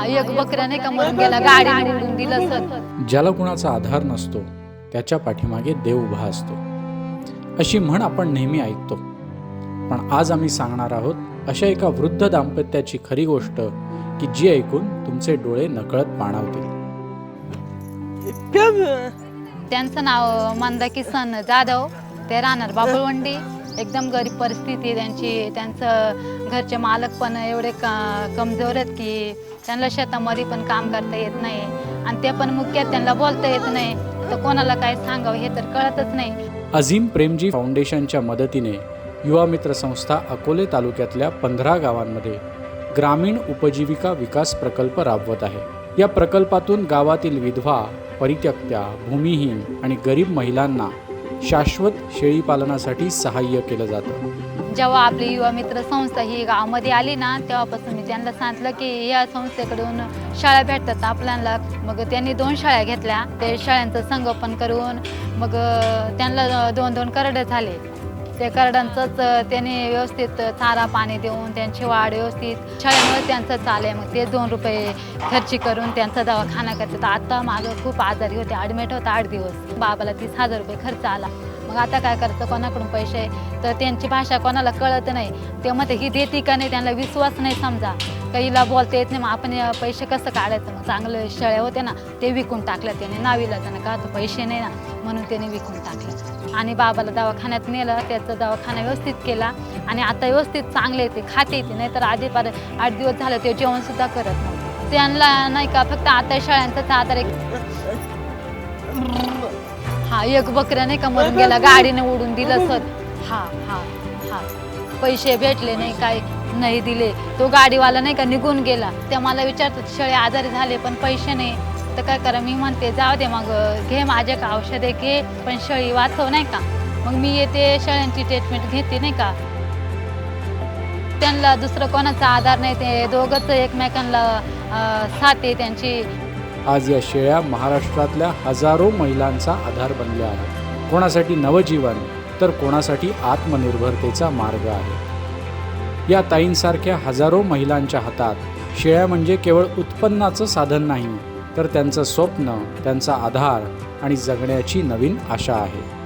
हा एक बकऱ्या नाही का मरून गेला गाडी दिलं सर ज्याला कुणाचा आधार नसतो त्याच्या पाठीमागे देव उभा असतो. अशी म्हण आपण नेहमी ऐकतो. पण आज आम्ही सांगणार आहोत अशा एका वृद्ध दाम्पत्याची खरी गोष्ट की जी ऐकून तुमचे डोळे नकळत पाणावतील. त्यांचं नाव मंदाकी सन जाधव ते राहणार बाबळवंडी. एकदम गरीब परिस्थिती त्यांची. त्यांचं घरचे मालक पण एवढे का कमजोर आहेत की त्यांना शेतामध्ये पण काम करता येत नाही. आणि ते पण मुख्यात त्यांना बोलता येत नाही. तर कोणाला काय सांगावं हे तर कळतच नाही. अझीम प्रेमजी फाउंडेशनच्या मदतीने युवा मित्र संस्था अकोले तालुक्यातल्या पंधरा गावांमध्ये ग्रामीण उपजीविका विकास प्रकल्प राबवत आहे. या प्रकल्पातून गावातील विधवा परित्यक्त्या भूमिहीन आणि गरीब महिलांना शाश्वत शेळी पालनासाठी सहाय्य केलं जातं. जेव्हा आपली युवा मित्र संस्था ही गावामध्ये आली ना तेव्हापासून मी त्यांना सांगितलं की या संस्थेकडून शाळा भेटतात आपल्याला. मग त्यांनी दोन शाळा घेतल्या. ते शाळांचं संगोपन करून मग त्यांना दोन दोन करडे झाले. ते करडांचंच त्यांनी व्यवस्थित चारा पाणी देऊन त्यांची वाढ व्यवस्थित शाळेमुळे त्यांचं चाले मग ते दोन रुपये खर्ची करून त्यांचा दवाखाना करतात. आता मागं खूप आजारी होते. ॲडमिट होता आठ दिवस. बाबाला तीस हजार रुपये खर्च आला. मग आता काय करतं? कोणाकडून पैसे? तर त्यांची भाषा कोणाला कळत नाही. ते मग ही देते का नाही? त्यांना विश्वास नाही समजा. काहीला बोलता येत नाही मग आपण पैसे कसं काढायचं? मग चांगले शेळ्या होते ना ते विकून टाकलं त्याने. नावीला त्यानं का तर पैसे नाही ना म्हणून त्याने विकून टाकलं. आणि बाबाला दवाखान्यात नेलं त्याचा दवाखाना व्यवस्थित केला. आणि आता व्यवस्थित चांगले येते खाते येते नाही तर आधी पार आठ दिवस झालं ते जेवणसुद्धा करत नव्हते. त्यांना नाही का फक्त आता शाळांचाच आता एक हा एक बकऱ्या नाही का मरून गेला गाडीने उडून दिलं सर. हा हा हा. पैसे भेटले नाही काय? नाही दिले. तो गाडीवाला नाही का निघून गेला. ते मला विचारतात शेळे आजारी झाले पण पैसे नाही. तर काय करा मी म्हणते जाऊ दे मग घे माझे का औषधे घे पण शेळी वाचव नाही का? मग मी येते शेळ्यांची ट्रीटमेंट घेते नाही का? त्यांना दुसरं कोणाचा आधार नाही ते दोघंच एकमेकांना साथ आहे त्यांची. आज या शेळ्या महाराष्ट्रातल्या हजारो महिलांचा आधार बनल्या आहेत. कोणासाठी नवजीवन तर कोणासाठी आत्मनिर्भरतेचा मार्ग आहे. या ताईंसारख्या हजारो महिलांच्या हातात. शेळ्या म्हणजे केवळ उत्पन्नाचं साधन नाही तर त्यांचं स्वप्न त्यांचा आधार आणि जगण्याची नवीन आशा आहे.